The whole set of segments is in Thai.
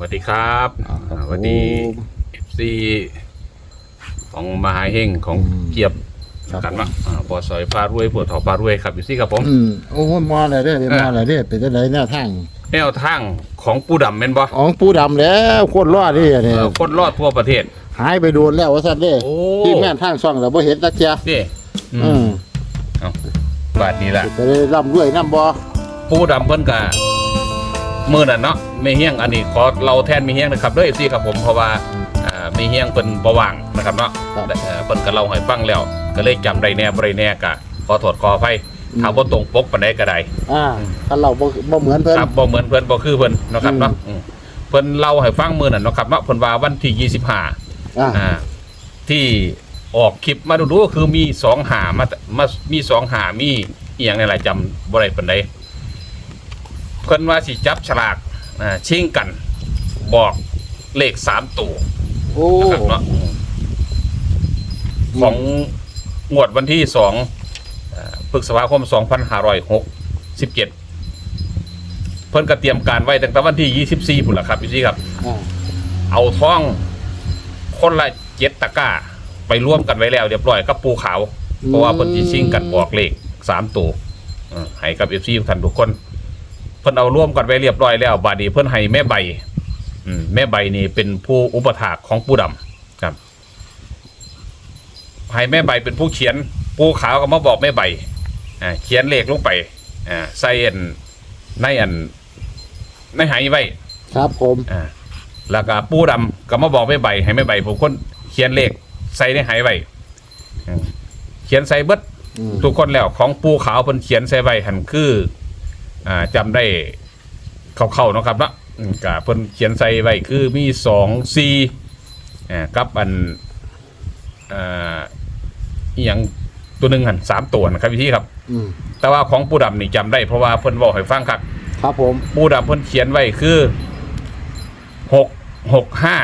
วัสดีครับอ่าครับอ่าวันนี้ผม เอฟซีของมหาเฮงของอืมเกียบครับ กันว่าอ่าปอซอยพารวยปวดถอพารวยครับอยู่ซี่ครับผม อืมโอ้ยมาอะไรเด้อเดี๋ยวเออ มาอะไรเด้อเป็นจังไดแนวทางแนวทางของปูดำแม่นบ่ของปูดำแล้วโคตรรอดนี่เนี่ยเอ่อคนรอดทั่วประเทศ หายไปโดนแล้วว่าซั่นเด้โอ้ ที่แม่นทางช่องแล้วบ่เห็นจักเที่ยนี่อือืมมเอาบาทนี้ละจะได้ร่ำรวยนํบ่ปูดำเพิ่นกะมือนั่นเนาะ ไม่เฮี้ยงอันนี้ขอเราแทนไม่เฮี้ยงนะครับเด้วยซี่ครับผมเพราะว่าอ่าไม่เฮี้ยงเพิ่นบ่ว่างนะครับเนาะครับ เอ่อเพิ่นก็เล่าให้ฟังแล้ว ก็เลยจำได้แน่บ่ได้แน่กะขอโทษขออภัยถ้าบ่ตรงปกปานใดก็ได้ อ่าคันเราบ่บ่เหมือนเพิ่น ครับบ่เหมือนเพิ่นบ่คือเพิ่นเนาะครับอืมเนาะอืมเพิ่นเล่าให้ฟังมื้อนั้นเนาะครับเนาะเพิ่นว่าวันที่25อ่า อ่า ที่ออกคลิปมาดูๆก็คือมี2หามามามี2หามีอีหยังในหลายจำบ่ได้ปานใดเพิ่นว่าสิจับฉลาก อ่าชิงกัน บอกเลข3ตัวโอ้นะครับเนาะอืมของงวดวันที่2อ่าพฤษภาคม2567เพิ่นก็เตรียมการไว้ตั้งแต่วันที่24พุ่นล่ะครับพี่ซี่ครับ อ่าเอาท่องคนละเจ็ดตะกร้า ไปร่วมกันไว้แล้วเรียบร้อยกับปูขาว เพราะว่าเพิ่นสิชิงกันบอกเลขสามตัวเออให้กับ FC ทุกท่านทุกคน เพิ่นเอาร่วมกันไว้เรียบร้อยแล้วบาดนี้เพิ่นให้แม่ใบอืมแม่ใบนี่เป็นผู้อุปถากของปูดำครับให้แม่ใบเป็นผู้เขียนปูขาวก็มาบอกแม่ใบอ่าเขียนเลขลงไปอ่าใส่อันในอันในไหไว้ครับผมอ่าแล้วก็ปูดำก็มาบอกแม่ใบ ให้แม่ใบผมคนเขียนเลขใส่ในไหไว้อืมเขียนใส่เบิด อืมทุกคนแล้วของปูขาวเพิ่นเขียนใส่ไว้หันคือ อ่าจำได้เข้าๆเนาะครับเนาะอืมก็เพิ่นเขียนใส่ไว้คือมีสองสี่อ่ากับอันอ่าอีหยังตัวหนึ่งหันสามตัวนะครับพี่ที่ครับ อืมแต่ว่าของปูดำนี่จำได้เพราะว่าเพิ่นบอกให้ฟังครับ ครับผม ปูดำเพิ่นเขียนไว้คือหกหกห้า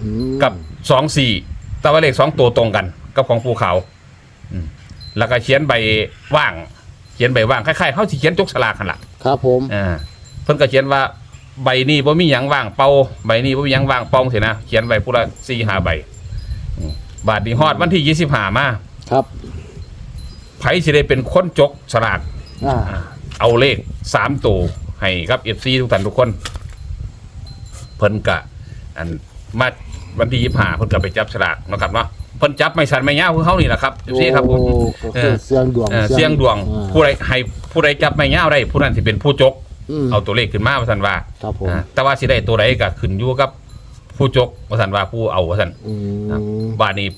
อืมกับสองสี่แต่ว่าเลขสองตัวตรงกัน กับของภูเขาอืมแล้วก็เขียนใบว่างเขียนใบว่างคล้ายๆเขาสิเขียนจกสลากกันละครับผมอ่าเพิ่นก็เขียนว่าใบนี้บ่มีหยังว่างเป่าใบนี้บ่มีหยังว่างเป่องสินะเขียนไว้ผู้ละสี่ห้าใบอืมบาทนี้ฮอดวันที่ยี่สิบห้ามาครับไผสิได้เป็นคนจกสลากอ่าอ่าเอาเลขสามตัวให้กับเอฟซีทุกท่านทุกคน เพิ่นกะ อันมาวันที่ยี่ห้าเพิ่นก็ไปจับฉลากเนาะครับเนาะ เพิ่นจับไม่ชันไม่ยาวคือเขานี่แหละครับเอฟซีครับผม โอ้ก็คือเสียงดวงเออเสียงดวงอ่าผู้ใดให้ผู้ใดจับไม่ยาวได้ผู้นั้นสิเป็นผู้จก ม เอาตัวเลขขึ้นมาว่าซั่นว่าครับผม อ่าแต่ว่าสิได้ตัวใดก็ขึ้นอยู่กับ ผู้จกว่าซั่นว่าผู้เอาว่าซั่นอืมบาดนี้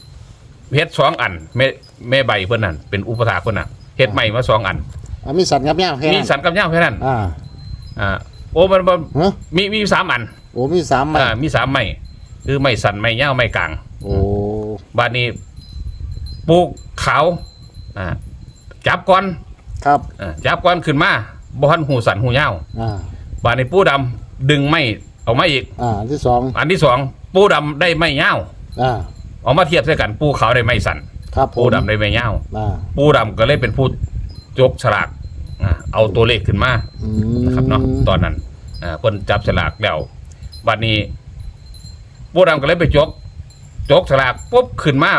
เฮ็ดสองอันแม่แม่ใบเพิ่นนั่นเป็นอุปถากเพิ่นน่ะเฮ็ดใหม่มาสองอัน อะมีสันกับย่างแค่มีสันกับยาวแค่นั้นอ่าอ่าโอ้มันมันฮะมีมีสามอันโอ้มีสามไหมอ่ามีสามไม้คือไม้สันไม้ยาวไม้กลาง โอ้ บาดนี้ปูขาวอ่าจับก่อนครับอ่าจับก่อนขึ้นมาบ่ทันหูสันหูยาวอ่าบาดนี้ปูดำดึงไม้ออกมาอีก อ่าอันที่สองอันที่สองปูดำได้ไม้ยาวอ่าเออกมาเทียบใส่กันปูขาวได้ไม้สันครับผมปูดำได้ไม้ยาวอ่าปูดำก็เลยเป็นผู้ยกฉลากอ่าเอาตัวเลขขึ้นมา อืมนะครับเนาะตอนนั้นอ่าเพิ่นจับฉลากแล้วบัดนี้ปูดำก็เลยไปจก จกฉลากปุ๊บขึ้นมา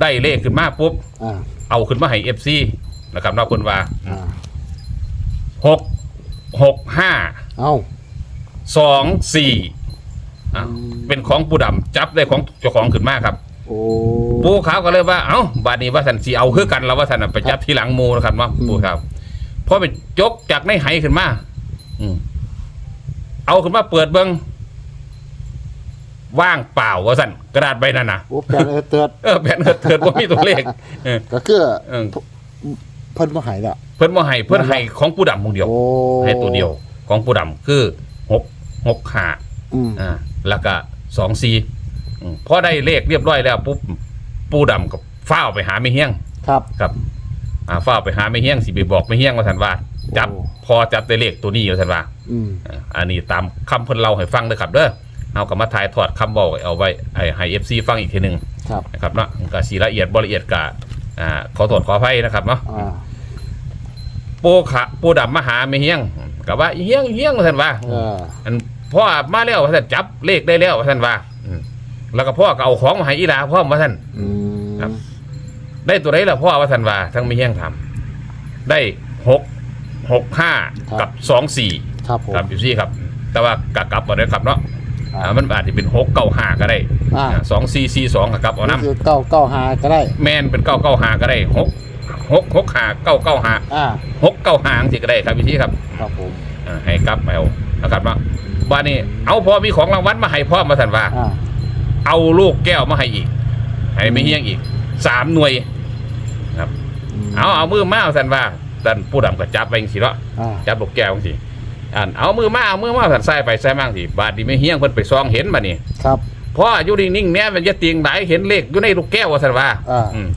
ได้เลขขึ้นมาปุ๊บอ่าเอาขึ้นมาให้เอฟซีนะครับเนาะเพิ่นว่าอ่าหกหกห้าเอา สองสี่อ่าเป็นของปูดำจับได้ของเจ้าของขึ้นมาครับ โอ้ปูขาวก็เลยว่าเอ้าบาดนี้ว่าสันสีเอาคือกันแล้วว่าสันนะไปจับที่หลังหมูนะครับเนาะอืมปูขาวพอไปจกจากในไหขึ้นมาอืมเอาขึ้นมาเปิดเบิ้ง ว่างเปล่าว่าสันกระดาษใบนั้นนะโอ้แปลนเออเตือนเออแผ่นเอิดเถิดว่ามีตัวเลขเออ ก็คือเออ เพิ่นมาหายละ เพิ่นบ่ให้เพิ่นให้ของปูดำคนเดียว โอ้ให้ตัวเดียวของปูดำคือหกหกห้าอืมอ่าแล้วก็สองสี่อืมพอได้เลขเรียบร้อยแล้วปุ๊บปูดำกับฟ้าวไปหาไม่เฮี้ยงครับ ครับอ่าฟ้าวไปหาไม่เฮี้ยงสิไปบอกไม่เฮี้ยงว่าสันว่า จับโอ้ พอจับได้เลขตัวนี้ว่าสันว่า อืม อ่าอันนี้ตามคำเพิ่นเล่าให้ฟังเด้อครับเด้อ เอากับมาถ่ายทอดคำบอกเอาไว้ให้ให้เอฟซีฟังอีกทีหนึ่งครับนะครับเนาะก็สีละเอียดบ่ละเอียดกะอ่าขอโทษขออภัยนะครับเนาะอ่าปูขะปูดำมาหาไม่เฮี้ยงกับว่าอีเฮี้ยงอีเฮี้ยงว่าสันว่าเอออันพ่อมาแล้วว่าท่านจับเลขได้แล้วว่าท่านว่าอืมแล้วก็พ่อก็เอาของมาให้อีหลาพ่อมาท่าน อืมครับ ได้ตัวไหนล่ะพ่อว่าท่านว่าทั้งมีเฮี้ยงทำได้หกหกห้ากับสองสี่ ครับผม ครับอยู่ซี่ครับ แต่ว่ากะกลับมาได้ครับเนาะครับ อ่ามันอาจจะเป็นหกเก้าห้าก็ได้อ่า สองสี่สี่สองกลับเอาน้คือเก้าเก้าหาก็ได้ำแมนเป็นเก้าเก้าห้าก็ได้หกหกหกห้าเก้าเก้าห้าอ่า หกเก้าห้าสิก็ได้ครับอยู่ซี่ครับครับผม อ่าให้กลับไปเอานะครับเนาะบ้านนี้เอาพอมีของรางวัลมาให้พ่อมาสันว่า อ่า เอาลูกแก้วมาให้อีก ให้ไม่เฮี้ยงอีกสามหน่วยครับเอาเอามือมาสันว่าดันผู้ดำก็จับไปสิเนาะอ่า จับลูกแก้วสิ อันเอามือมาเอามือมาสันใส่ไปใส่มั่งสิบาดนี้ไม่เฮี้ยงเพิ่นไปซองเห็นมานี่ครับ พ่ออยู่นิ่งๆเนี่ยมันจะเตียงไหนเห็นเลขอยู่ในลูกแก้วว่าสันว่าอ่า อืม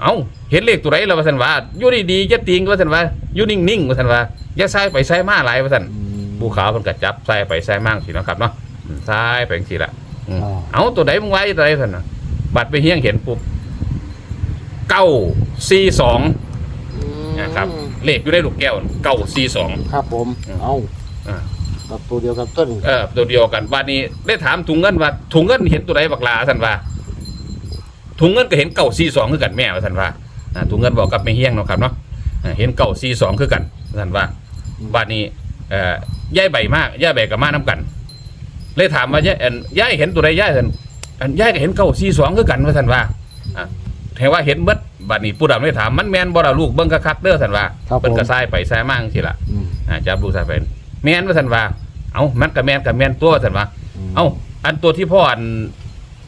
เอาเห็นเลขตัวไหนแล้วว่าสันว่าอยู่ดีๆจะเตียงว่าสันว่าอยู่นิ่งๆว่าสันว่าอย่าใส่ไปใส่มาหลายว่าสันอืมภูเขาเพิ่นก็จับใส่ไปใส่มั่งสิเนาะครับเนาะอืมใส่ไปจังซี่ละอืมอ่า เอาตัวไหนมึงไว้ตัวไหนสันน่ะบัตรไปเฮี้ยงเห็นปุ๊บเก้าสี่สอง นะครับเลขอยู่ในลูกแก้วเก้าสี่สอง ครับผม อืมเอาอ่า กับตัวเดียวกับต้นเออตัวเดียวกันวันนี้ได้ถามถุงเงินว่าถุงเงินเห็นตัวไหนบักลาสันว่าถุงเงินก็เห็นเก้าสี่สองคือกันแม่ว่าสันว่าอ่าถุงเงินบอกกับไม่เฮี้ยงเนาะครับเนาะอ่าเห็นเก้าสี่สองคือกันสันว่าบัดนี้เอ่อย่ายใบมากย่ายใบกับมาน้ำกัน เลยถามว่าย่ายอันย่ายเห็นตัวใดย่ายสันอันย่ายก็เห็นเก้าสี่สองคือกันว่าสันว่าอ่าแทว่าเห็นเบิด บัดนี้ผู้ดำเลยถามมันแมนบ่ล่ะลูกเบิ่งคักๆเด้อสันว่าครับผม เพิ่นก็ซ้ายไปซ้ายมาจังซี่ล่ะอืมอ่าจับดูซ้ายไปแมนว่าสันว่าเอ้ามันกับแมนกับแมนตัวว่าสันว่ามเอ้าอันตัวที่พ่ออัน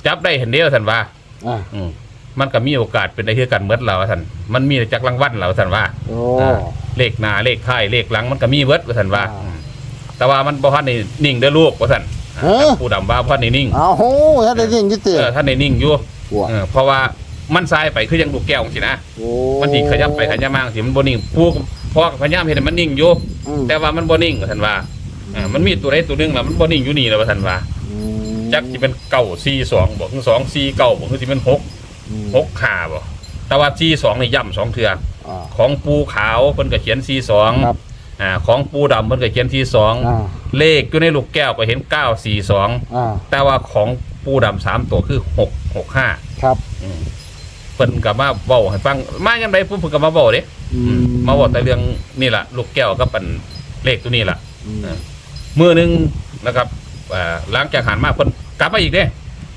จับได้เห็นเดียวสันว่า อ่าอืมมันก็มีโอกาสเป็นได้คือกันเมดเราสันมันมีจากรางวัลเราสันว่า โอ้ อ่า เลขหน้าเลขท้ายเลขหลังมันก็มีเบิดว่าสันว่าอ่าอืมแต่ว่ามันบ่ทันได้นิ่งเด้อลูกว่าสันเอ้อ ผู้ดำว่าพ่อในนิ่ง เอาโหถ้าได้ยิงยี่เต๋เออท่านในนิ่งอยู่หัวเออเพราะว่า มันทรายไปคือยังลูกแก้วสินะโอ้มันสิขยับไปขยับมาสิมันบ่นิ่งผู้พ่อกับพยายามเห็นให้มันนิ่งอยู่อืมแต่ว่ามันบ่นิ่งว่าสันว่าอ่ามันมีตัวใดตัวหนึงแล้วมันบ่นิ่งอยู่นี่แล้วว่าสันว่าอืมจักสิเป็นเก้าสี่สองบอกคือสองสี่เก้าบอกคือสิเป็นหกอืมหกขาบ่แต่ว่าสี่สองนี่ย่ำสองเทืออ่า ของปูขาวเพิ่นก็เขียนสี่สองครับ อ่าของปูดำเพิ่นก็เขียนสี่สองอ่าเลขอยู่ในลูกแก้วก็เห็นเก้าสี่สอง อ่าแต่ว่าของปูดำสามตัวคือหกหกห้าครับอืม เพิ่นก็มาเว้าให้ฟังมายังไงปุ๊บเพิ่นก็มาเว้าเด้อือืมมาเว้าแต่เรื่องนี่ล่ะลูกแก้วกับปันเลขตัวนี้ล่ะ อืม มือหนึงนะครับอ่าหลังจากหันมาเพิ่นกลับมาอีกเด้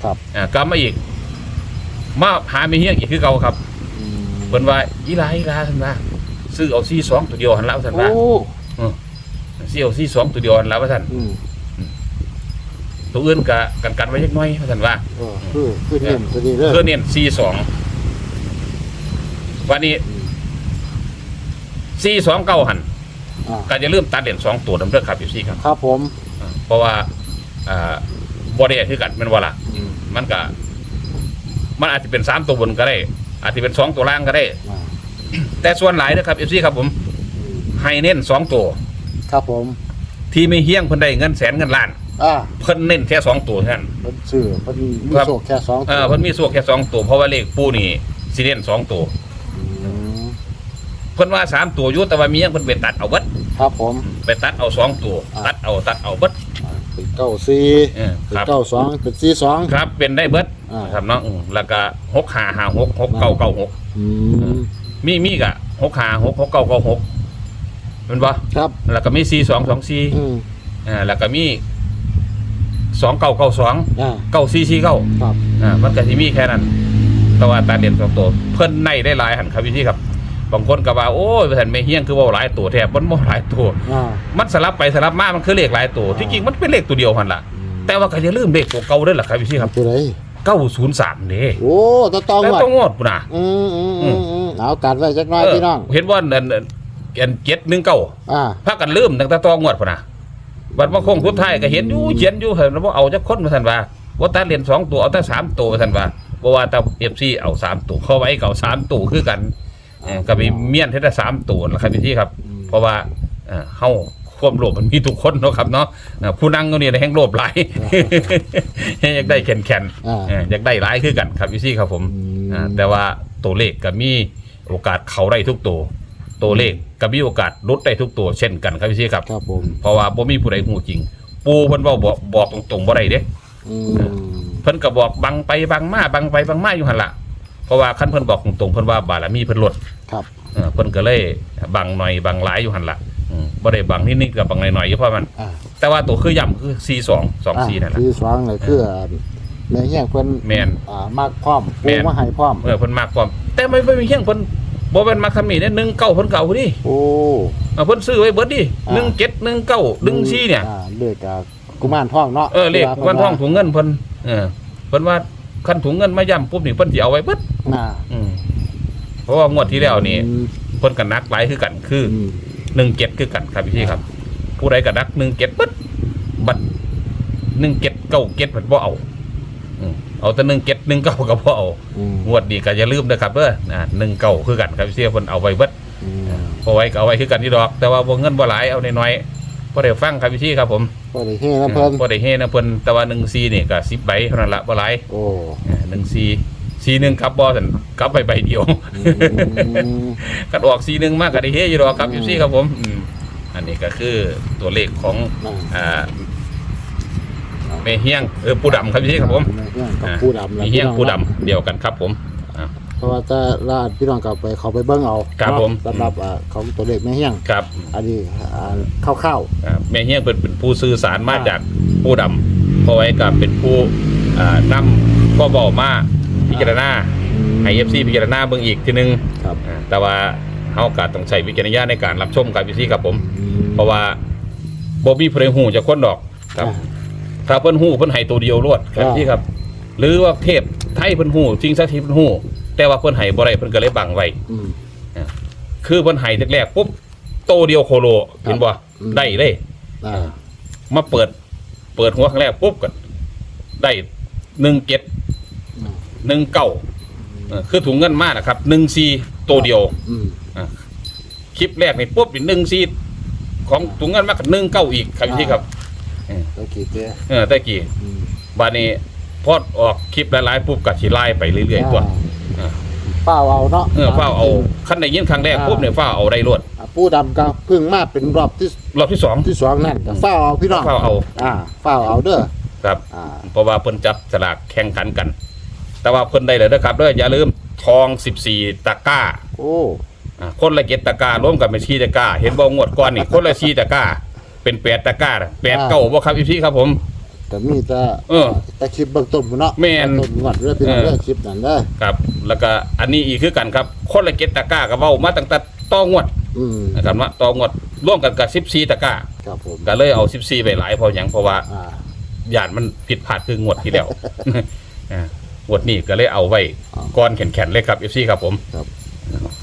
ครับ อ่ากลับมาอีก มาหาไม่เฮี้ยงอีกคือเก่าครับอืมเพิ่นว่าอีหลาอีหลาท่านว่าซื้อเอาซีสองตัวเดียวหันแล้วท่านว่าโอ้ซื้อเอาซีสองตัวเดียวหันแล้วว่าท่านอืมตัวอื่นก็กันกันไว้เล็กน้อยว่าท่านว่า เออคือคือเน้นตัวนี้เลย เพื่อเน้นซีสอง วันนี้ซีสองเก้าหันอ่าก็จะเริ่มตัดเหรียญสองตัวดำเนินครับอยู่ซี่ครับ ครับผมอ่าเพราะว่าอ่าบอดี้คือกันเป็นวละมันก็มันอาจจะเป็นสามตัวบนก็ได้ อาจจะเป็นสองตัวล่างก็ได้ อ่าแต่ส่วนหลายนะครับเอฟซีครับผมอืมให้เน้นสองตัว ครับผม ที่ไม่เฮี้ยงเพิ่นได้เงินแสนเงินล้าน อ่าเพิ่นเน้นแค่สองตัวเท่านั้น เพิ่นซื้อเพิ่นมีครับโชคแค่สองเออเพิ่นมีส่วนแค่สองตัวเพราะว่าเลขปูนี่สิเน้นสองตัวอืม เพิ่นว่าสามตัวอยู่แต่ว่ามีหยังเพิ่นไปตัดเอาเบิดครับผมไปตัดเอาสองตัวอ่าตัดเอาตัดเอาเบิดอ่าเป็นเก้าสี่เออเป็นครับ เก้าสองเป็นสี่สอง ครับเป็นได้เบิดอ่าครับเนาะอืมแล้วก็หกห้าห้าหกหกเก้าเก้าหกอืมมีมีกะหกห้าหกหกเก้าเก้าหกเป็นปะครับแล้วก็มีสี่สองสองสี่อืมอ่าแล้วก็มีสองเก้าเก้าสองอ่าเก้าสี่สี่เก้าครับอ่ามันก็ที่มีแค่นั้น แต่ว่าตาเด่นสองตัวเพิ่นในได้หลายหันครับพี่ที่ครับ บางคนก็ว่าโอ้ยท่านไม่เฮี้ยงคือว่าหลายตัวแทบมันบ่หลายตัว อ่า มันสลับไปสลับมา มันคือเลขหลายตัว ที่จริงมันเป็นเลขตัวเดียวหันล่ะ แต่ว่าก็อย่าลืมเลขตัวเก่าด้วยล่ะครับพี่ที่ครับตัวไหนเก้าศูนย์สามเด้โอ้ตะตองแล้วว่ะต้องงดปุ่นน่ะ อืมอืมอืมอืมเอากัดไว้จักหน่อยเออพี่น้อง เห็นว่าอันอันอันเจ็ดหนึ่งเก้าอ่า พากันลืมตั้งแต่ตองวดพุ่นน่ะบัดมาคงสุดท้ายก็เห็นอยู่เขียนอยู่เห็นว่าเอาจักคนมาท่านว่าว่าตาเรียนสองตัวเอาแต่สามตัวมาท่านว่าบ่ว่าแต่เอฟซีเอาสามตัวเข้าไว้เก่าสามตัวคือกัน เออก็มีเมียนเท่าสามตัวนะครับพี่ครับอืมเพราะว่าเอ่อเฮาความโลภมันมีทุกคนเนาะครับเนาะเอ่อผู้นั่งก็เนี่ยแห่งโลภหลาย อยากได้แข็งแข็งอ่า เอออยากได้หลายคือกันครับพี่ซี่ครับผมอืมอ่าแต่ว่าตัวเลขก็มีโอกาสเขาได้ทุกตัว ตัวเลขก็มีโอกาสลดได้ทุกตัวเช่นกันครับพี่ซี่ครับ ครับผมเพราะว่าบ่มีผู้ใดฮู้จริง ปูเพิ่นเว้าบอกบอกตรงๆบ่ได้เด้อืมเพิ่นก็บอกบังไปบังมาบังไปบังมาอยู่หั่นล่ะ เพราะว่าคันเพิ่นบอกตรงๆเพิ่นว่าบารมีเพิ่นลดครับเออเพิ่นก็เลยบังหน่อยบังหลายอยู่หั่นล่ะอืมบ่ได้บังนิดๆกับบังหน่อยๆอยู่เพราะมัน อ่าแต่ว่าตัวคือย่ำคือ42 24นั่นแหละสี่สองเลยคือแม่เฮียงเพิ่นแม่นอ่ามากพร้อมแม่ปูนมาให้พร้อม เออเพิ่นมากความแต่ไม่ไม่มีเฮียงเพิ่นบ่แม่นมักทำนี่เด้1เก้าเพิ่นเก่าดิโอ้ เออเพิ่นซื้อไว้เบิดดิอ่า 17 19 14เนี่ย อ่าเลขอะกุมารทองเนาะเออเลขวันทองถุงเงินเพิ่นเออเพิ่นว่า คันถุงเงินมาย่ำปุ๊บนี่เพิ่นสิเอาไว้เบิดน่าอืมเพราะว่างวดที่แล้วนี่อืมเพิ่นก็นักหลายคือกันคืออืมหนึ่งเจ็ดคือกันครับพี่ครับ ผู้ใดก็นักหนึ่งเจ็ดปึ๊ดบัดหนึ่งเจ็ดเก้าเจ็ดเพิ่นบ่เอาอืมเอาแต่หนึ่งเจ็ดหนึ่งเก้าก็บ่เอา อืมงวดนี้ก็อย่าลืมนะครับเด้ออ่าหนึ่งเก้าคือกันครับพี่เสียเพิ่นเอาไว้เบิดอืมพอไว้ก็เอาไว้คือกันที่ดอก แต่ว่าบ่เงินบ่หลายเอาน้อยๆ บ่ได้ฟังครับพี่ครับผมก็ได้เฮนะเพิ่นบ่ได้เฮนะเพิ่นแต่ว่า1 4นี่ก็10ใบเท่านั้นละบ่หลายโอ้หนึ่งสี่สี่หนึ่งครับบอสันกลับไปใบเดียวอืมกัดออกสี่หนึ่งมากก็ได้เฮอยู่ดอกครับอยู่ซี่ครับผมอืมอันนี้ก็คือตัวเลขของนั่นอ่าเมเฮียงเออปูดำครับพี่ครับผมแม่เฮียงกับอ่าปูดำมีเฮียงปูดำเดียวกันครับผมอ่าเพ ราะว่าจะลาดพี่น้องกลับไปเขาไปเบิ้งเอาครับเนาะผม สำหรับอ่าของตัวเลขแม่เฮียง ครับอันนี้อ่าคร่าวอ่าเมเฮียงเป็นเป็นผู้สื่อสารมาจากปูดำเพราะไว้กับเป็นผู้อ่านำข้อบอกมาพิจารณาๆให้เอฟซีพิจารณาเบิ่งอีกทีหนึงครับอ่าแต่ว่าเฮาก็ต้องใช้วิจารณญาณในการรับชมครับพี่ซี่ครับผมอืมเพราะว่าบ่มีเพลงหูจะคนดอกครับอ่าถ้าเพิ่นหูเพิ่นให้ตัวเดียวรวดครับอ่าพี่ครับ หรือว่าเทพไทยเพิ่นหูจริงสักทีเพิ่นหู แต่ว่าเพิ่นให้บ่ได้เพิ่นก็เลยบังไว้อืม คือเพิ่นให้แรกๆปุ๊บโตเดียวโคโลเห็นบ่อืม ได้เลย อ่ามาเปิด เปิดหัวครั้งแรกปุ๊บก็ได้17อืม19เออคือถุงเงินมานะครับ14ตัวเดียวอืม คลิปแรกนี่ปุ๊บนี่14ของถุงเงินมากับ19อีกครับพี่ครับแล้วกี่เจ้เออแต่กี้อืมบานี้พอดออกคลิปหลายๆปุ๊บก็สิไล่ไปเรื่อยๆตัวอ่าอ่า เฝ้าเอาเนาะเออเฝ้าเอาคันได้ยินครั้งแรกปุ๊บเนี่ยเฝ้าเอาได้รวดอ่าปูดำก็เพิ่งมาเป็นรอบที่รอบที่สอง ที่สองนั่นก็เฝ้าเอาพี่น้องเฝ้าเอา อ่าเฝ้าเอาเด้อครับ อ่าเพราะว่าเพิ่นจับสลากแข่งขันกัน แต่ว่าเพิ่นได้เลยนะครับเด้ออย่าลืมทอง 14 ตะกร้าโอ้อ่าคนละเจ็ดตะกร้ารวมกันเป็นชีตะกร้า เห็นบ่งวดก่อนนี่คนละชีตะกร้า เป็นแปดตะกร้าน่ะแปดเก้าบ่ครับอีพี่ครับผม แต่มีแต่เออ แต่คลิปเบื้องต้นพุ่นเนาะแม่นต้นงวดเรื่องพี่น้องเออ เรื่องคลิปนั่นเด้อครับแล้วก็อันนี้อีกคือกันครับคนละเจ็ดตะกร้าก็เว้ามาตั้งแต่ต้องวดอืมนะครับว่าต่องวดร่วมกันกับ14ตะกร้าครับผมก็เลยเอา14ไปหลายเพราะหยังเพราะว่าอ่าย่านมันผิดพลาดคืองวดที่แล้ว อ่างวดนี้ก็เลยเอาไว้อ๋อก้อนแข็งๆเลยครับ FC ครับผม ครับ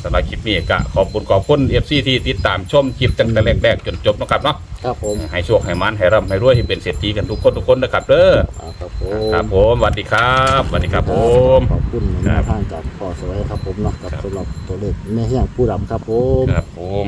สำหรับคลิปนี้ก็ขอบคุณขอบคุณ FC ที่ติดตามชมคลิปตั้งแต่แรกๆจนจบนะครับเนาะ ครับผมให้โชคให้มันให้ร่ำให้รวยให้เป็นเศรษฐีกันทุกคนทุกคนนะครับเด้ออ่าครับผมครับผมสวัสดีครับสวัสดีครับผม ขอบคุณครัแนบวทางจากพ่อสวัยครับผมเนาะกับครับสำหรับตัวเลขแม่เฮียงผู้ดำครับผม ครับผม